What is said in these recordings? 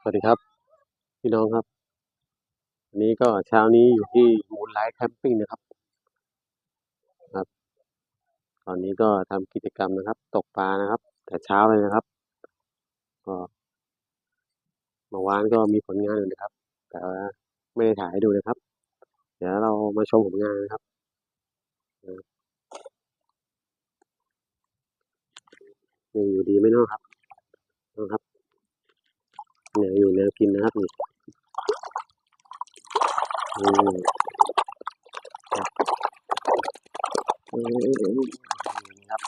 สวัสดีครับ พี่น้องครับวันนี้ก็เช้านี้อยู่ที่มูนไลท์แคมปิ้งนะครับ ครับ ตอนนี้ก็ทำกิจกรรมนะครับ ตกปลานะครับ แต่เช้าเลยนะครับก็เมื่อวานก็มีผลงานอยู่นะครับ แต่ว่าไม่ได้ถ่ายให้ดูนะครับ เดี๋ยวเรามาชมผลงานนะครับอยังอยู่ดีไหมเนาะครับนะครับ เนี่ยอยู่แนวกินนะครับนี่อืมครับอืมนี่ครับ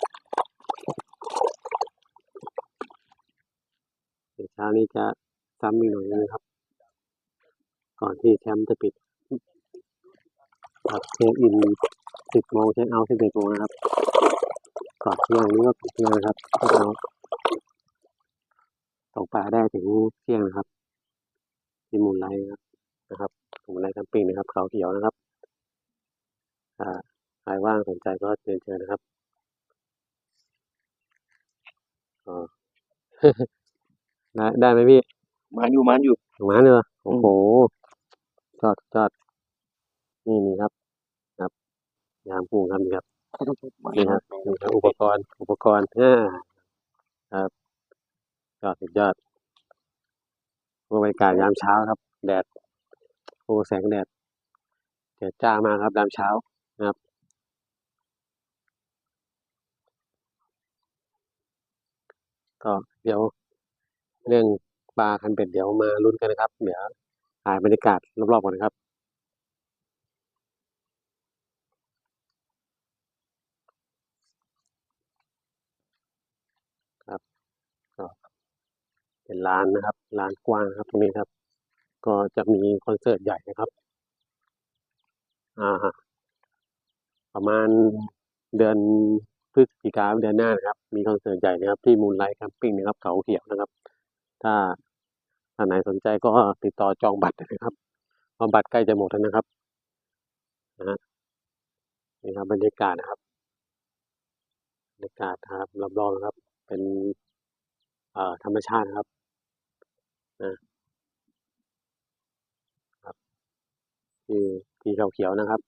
เดี๋ยวเช้านี้จะซ้ำอีกหน่อยนะครับ ก่อนที่แคมป์จะปิดครับเช็คอินสิบโมงเช็คเอาท์สิบเอ็ดโมงนะครับก่อนเที่ยงนี้ก็ปิดเที่ยงนะครับเช็คเอาท์ ตกปลาได้ถึงเที่ยงนะครับที่มูลไลท์นะครับนะครับมูลไลท์แคมปิ้งนะครับ เขาเขียวนะครับอ่าใครว่างสนใจก็เรียนเชิญนะครับอ๋อได้ได้ไหมพี่มันอยู่มันอยู่ถึงมาเลยเหรอโอ้โหจอดจอดนี่นี่ครับ ครับ ยามปูครับนี่ครับนี่ครับนี่ครับอุปกรณ์อุปกรณ์อ่าครับ ยอดสุดยอดบรรยากาศยามเช้าครับ แดดโอ้แสงแดดแดดจ้ามากครับยามเช้านะครับก็เดี๋ยวเรื่องปลาคันเป็ดเดี๋ยวมาลุ้นกันนะครับ เดี๋ยวถ่ายบรรยากาศรอบๆก่อนนะครับครับก็ เป็นลานนะครับลานกว้างครับ ตรงนี้ครับ ก็จะมีคอนเสิร์ตใหญ่นะครับ อ่า ประมาณเดือนพฤศจิกาเดือนหน้านะครับ มีคอนเสิร์ตใหญ่นะครับ ที่มูลไลท์แคมปิ้งนะครับ เขาเขียวนะครับ ถ้าท่านไหนสนใจก็ติดต่อจองบัตรนะครับเพราะบัตรใกล้จะหมดแล้วนะครับนะฮะนี่ครับบรรยากาศนะครับบรรยากาศครับรอบๆนะครับ เป็นธรรมชาตินะครับ นะครับที่ที่เขาเขียวนะครับ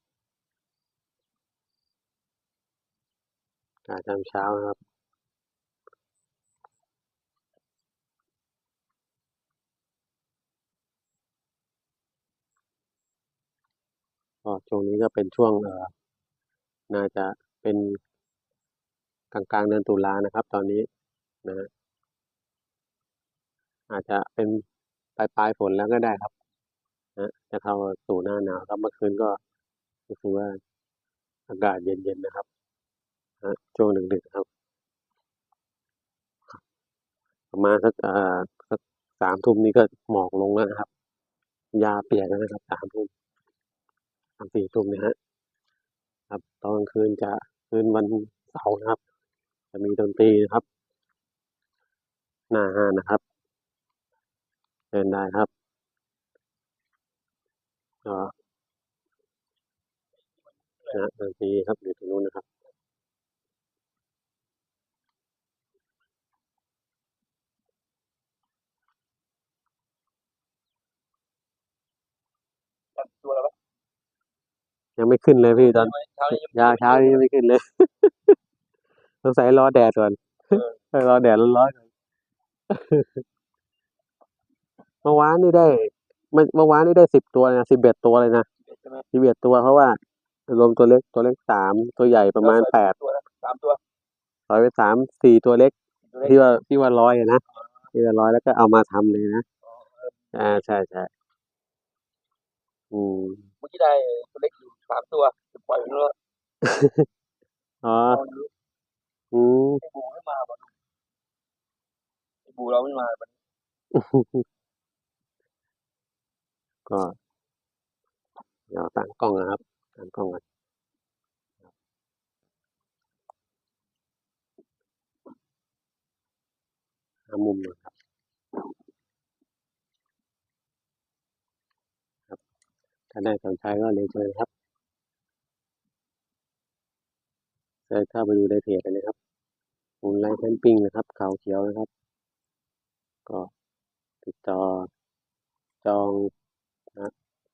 อากาศยามเช้านะครับก็ช่วงนี้ก็เป็นช่วงเออน่าจะเป็นกลางกลางๆเดือนตุลานะครับ ตอนนี้นะฮะ อาจจะเป็นปลายปลายฝนแล้วก็ได้ครับนะจะเข้าสู่หน้าหนาวครับเมื่อคืนก็รู้สึกว่าอากาศเย็นๆนะครับนะช่วงดึกๆครับ ประมาณสักอ่าสักสามทุ่มนี้ก็หมอกลงแล้วนะครับ ยาเปียกแล้วนะครับสามทุ่มสามสี่ทุ่มนี่ยฮะครับตอนกลางคืนจะคืนวันเสาร์นะครับ จะมีดนตรีนะครับ หน้าห้านะครับ เชิญได้ครับก็นะดนตรีครับอยู่ตรงนู้นนะครับตัวแล้วยังไม่ขึ้นเลยพี่ตอนเช้านี้ยาเช้านี้ยังไม่ขึ้นเลยสงสัยรอแดดก่อนรอแดดร้อนๆก่อน เมื่อวานนี่ได้เมื่อเมื่อวานนี่ได้สิบตัวเลยนะสิบเอ็ดตัวเลยนะใช่ไหมสิบเอ็ดตัวเพราะว่า รวมตัวเล็กตัวเล็กสามตัวใหญ่ประมาณแปดตัวนะสามตัวร้อยไปสามสี่ตัวเล็กตัวเล็ก ที่ว่าที่ว่าร้อยอะนะที่ว่าร้อยแล้วก็เอามาทำเลยนะอ่าใช่ใช่อืมเมื่อกี้ได้ตัวเล็กอยู่สามตัวจะปล่อยมันแล้วอ๋อเอาดูอืมไอ้บูไม่มาบ่ไอ้บูเราไม่มาบ่ ก็เดี๋ยวตั้งกล้องนะครับตั้งกล้องกันหามุมน่อยครับครับ ถ้าได้สนใจก็เรียเชิญครับเชิญเข้าไปดูในเพจเลยนะครับมูลไลท์แคมปิ้งนะครับ เขาเขียวนะครับ ก็ติดต่อจอง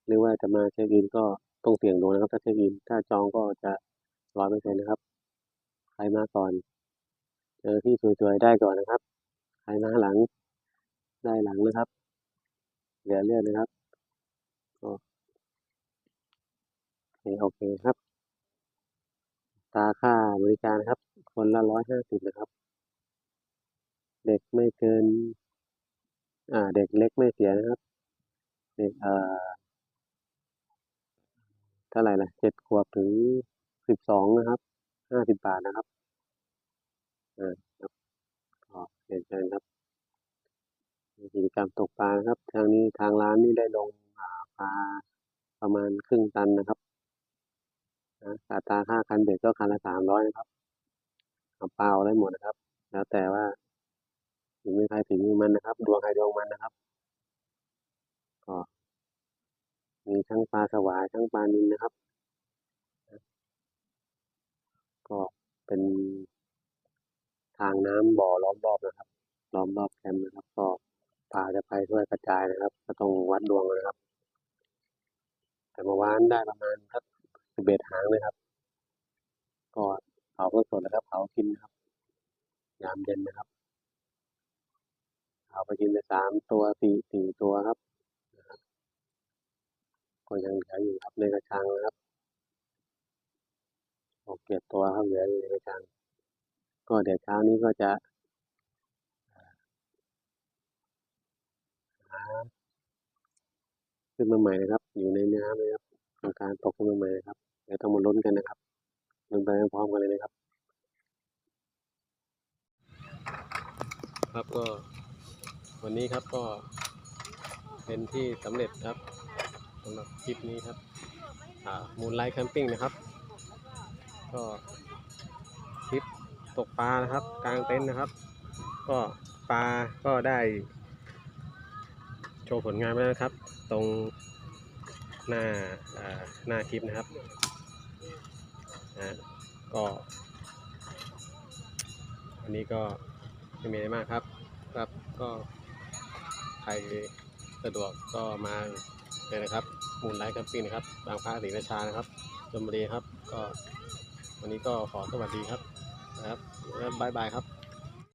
หรือว่าจะมาเช็คอินก็ต้องเสี่ยงดูนะครับ ถ้าเช็คอิน ถ้าจองก็จะร้อยเปอร์เซ็นต์นะครับ ใครมาก่อน เจอที่สวยๆได้ก่อนนะครับ ใครมาหลังได้หลังนะครับ เหลือเลือดนะครับก็โอเคโอเคครับ ตาค่าบริการนะครับ คนละร้อยห้าสิบนะครับ เด็กไม่เกิน อ่า เด็กเล็กไม่เสียนะครับ เด็กเอ่อ เท่าไหร่ละเจ็ดขวบถึงสิบสองนะครับห้าสิบบาทนะครับอ่าครับก็เรียนเชิญครับกิจกรรมตกปลาครับ ทางนี้ทางร้านนี่ได้ลงปลาประมาณครึ่งตันนะครับนะอัตราค่าคันเบ็ดก็คันละสามร้อยนะครับเอาปลาเอาได้หมดนะครับ แล้วแต่ว่าถึงมือใครถึงมือมันนะครับ ดวงใครดวงมันนะครับก็ มีทั้งปลาสวายทั้งปลานิลนะครับ ก็เป็นทางน้ำบ่อล้อมรอบนะครับ ล้อมรอบแคมป์นะครับ ก็ปลาจะไปด้วยกระจายนะครับ ก็ต้องวัดดวงนะครับ แต่เมื่อวานได้ประมาณสักสิบเอ็ดหางเลยครับ ก็เผาสดนะครับ เผากินนะครับ ยามเย็นนะครับ เอาไปกินไปสามตัวสี่สี่ตัวครับ ก็ยังเหลืออยู่ครับในกระชังนะครับหกเจ็ดตัวครับเหลืออยู่ในกระชัง ก็เดี๋ยวเช้านี้ก็จะหาขึ้นมาใหม่นะครับ อยู่ในน้ำนะครับทำการตกขึ้นมาใหม่นะครับเดี๋ยวต้องมาลุ้นกันนะครับลุ้นไปพร้อมกันเลยนะครับ ครับก็วันนี้ครับก็เป็นที่สำเร็จครับำหรับคลิปนี้ครับมูนไลท์แคมปิ้งนะครับ ก็คลิปตกปลานะครับ กลางเต็นท์นะครับ ก็ปลาก็ได้โชว์ผลงานไปแล้วนะครับ ตรงหน้าหน้าคลิปนะครับนะก็อันนี้ก็ไม่มีอะไรมากครับ ครับก็ใครสะดวกก็มา เลยนะครับมูลไลท์แคมปิ้งนะครับบางพระศรีราชานะครับจมบุรีครับ ก็วันนี้ก็ขอสวัสดีครับนะครับแล้วบ๊ายบายครับ